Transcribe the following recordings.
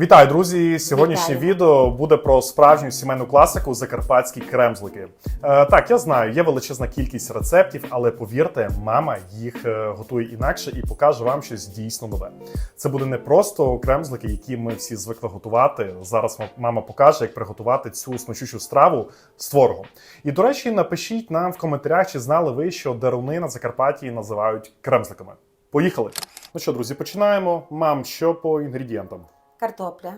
Вітаю, друзі! Сьогоднішнє Вітаю. відео буде про справжню сімейну класику закарпатські кремзлики. Е, так, я знаю, є величезна кількість рецептів, але повірте, мама їх е, готує інакше і покаже вам щось дійсно нове. Це буде не просто кремзлики, які ми всі звикли готувати. Зараз мама покаже, як приготувати цю смачущу страву з творогом. І до речі, напишіть нам в коментарях, чи знали ви, що деруни на Закарпатті називають кремзликами. Поїхали! Ну що, друзі, починаємо. Мам, що по інгредієнтам? Картопля,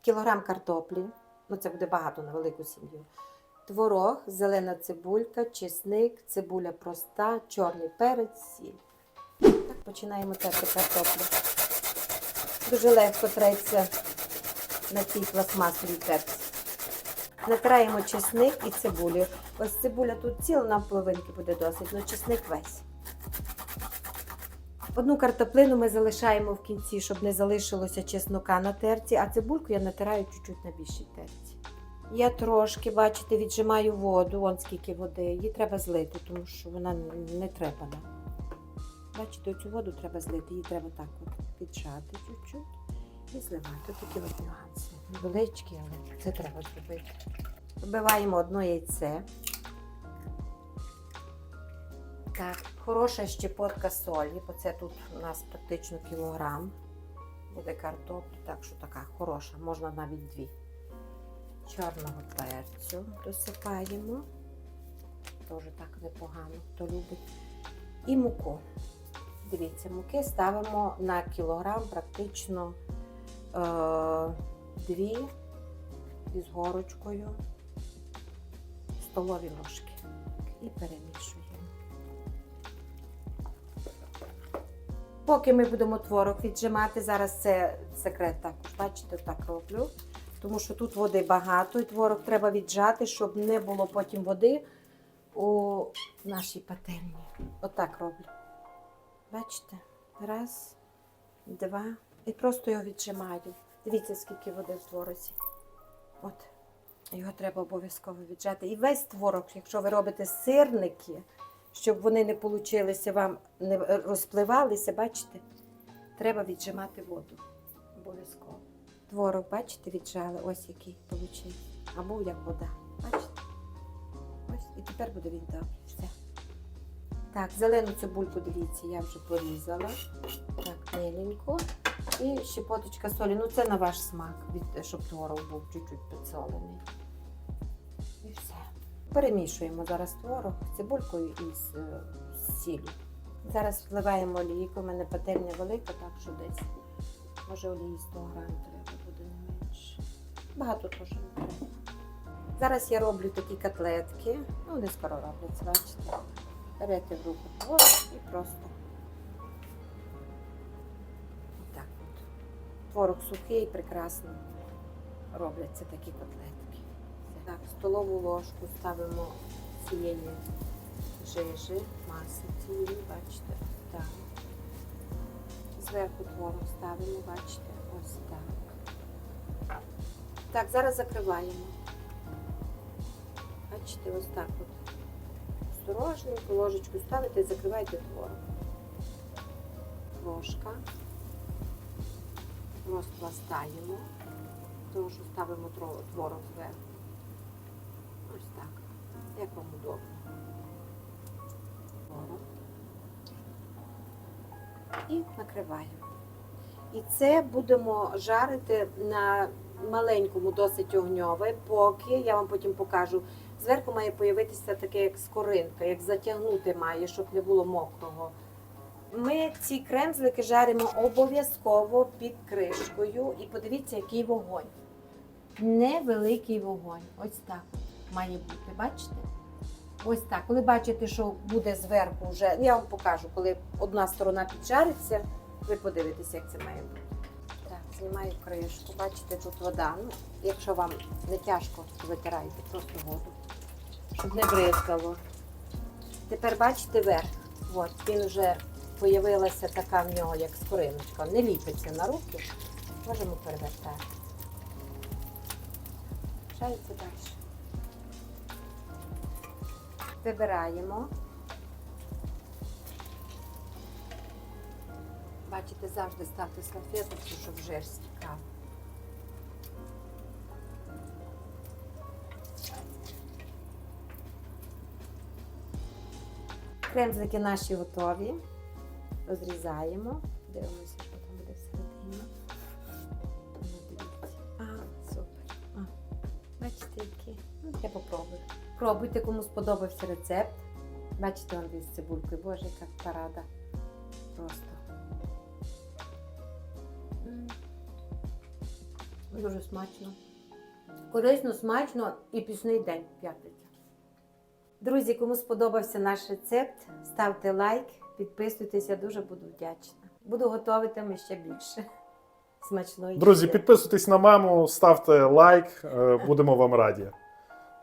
кілограм картоплі, ну це буде багато на велику сім'ю. Творог, зелена цибулька, чесник, цибуля проста, чорний перець, сіль. Так починаємо терти картоплю. Дуже легко треться на цій пластмасовій терці. Натираємо чесник і цибулю. Ось цибуля тут ціла, нам половинки буде досить, але чесник весь. Одну картоплину ми залишаємо в кінці, щоб не залишилося чеснока на терці, а цибульку я натираю чуть-чуть на більшій терці. Я трошки, бачите, віджимаю воду, вон скільки води. Її треба злити, тому що вона не треба нам. Бачите, цю воду треба злити, її треба так от піджати чуть-чуть і зливати. Такі от нюанси. Невеличкі, але це треба зробити. Вбиваємо одно яйце. Так, хороша щепотка солі, бо це тут у нас практично кілограм. Буде картоплі, так що така хороша, можна навіть дві. Чорного перцю досипаємо. Теж так непогано, хто любить. І муку. Дивіться, муки ставимо на кілограм практично е, дві із горочкою столові ложки. І перемішуємо. Поки ми будемо творог віджимати, зараз це секрет також. Бачите, так роблю. Тому що тут води багато, і творог треба віджати, щоб не було потім води у нашій пательні. Отак роблю. Бачите? Раз, два. І просто його віджимаю. Дивіться, скільки води в творозі. От. Його треба обов'язково віджати. І весь творог, якщо ви робите сирники, щоб вони не получилися вам, не розпливалися, бачите, треба віджимати воду. Обов'язково. Творог, бачите, віджали, ось який вийшов. А був як вода. Бачите? Ось. І тепер буде він добрий. Все. Так, зелену цибульку, дивіться, я вже порізала. Так, миленько. І щепоточка солі. Ну, це на ваш смак, щоб творог був чуть-чуть підсолений. І все. Перемішуємо зараз творог з цибулькою і з, е, сіллю. Зараз вливаємо олійку. У мене пательня велика, так що десь. Може олії 100 грам треба буде не менше. Багато теж не треба. Зараз я роблю такі котлетки. Ну, вони скоро робляться, бачите. Берете в руку творог і просто. Отак от. Творог сухий, прекрасно робляться такі котлетки. Так, столову ложку ставимо цієї жижі, маси цієї, бачите, так. Зверху творог ставимо, бачите, ось так. Так, зараз закриваємо. Бачите, ось так от. Осторожненько ложечку ставите і закриваєте творог. Ложка. Розпластаємо. Тому що ставимо творог зверху. Ось так. Як вам удобно. І накриваємо. І це будемо жарити на маленькому, досить огньове, поки я вам потім покажу. Зверху має появитися таке, як скоринка, як затягнути має, щоб не було мокрого. Ми ці кремзлики жаримо обов'язково під кришкою. І подивіться, який вогонь. Невеликий вогонь. Ось так має бути. Бачите? Ось так. Коли бачите, що буде зверху вже, я вам покажу, коли одна сторона піджариться, ви подивитеся, як це має бути. Так, знімаю кришку. Бачите, тут вода. Ну, якщо вам не тяжко, витирайте просто воду, щоб не бризкало. Тепер бачите верх. От, він вже появилася така в нього, як скориночка. Не ліпиться на руки. Можемо перевертати. Шається далі. Вибираємо. Бачите, завжди ставте салфеточку, щоб жерсть стікав. Кремзлики наші готові. Розрізаємо, дивимося. Пробуйте, кому сподобався рецепт. Бачите, он з цибулькою. Боже, яка парада. Просто. Дуже смачно. Корисно, смачно і пісний день п'ятниця. Друзі, кому сподобався наш рецепт, ставте лайк, підписуйтесь, я дуже буду вдячна. Буду готувати ми ще більше. Смачної. Друзі, їжі. підписуйтесь на маму, ставте лайк, е, будемо вам раді.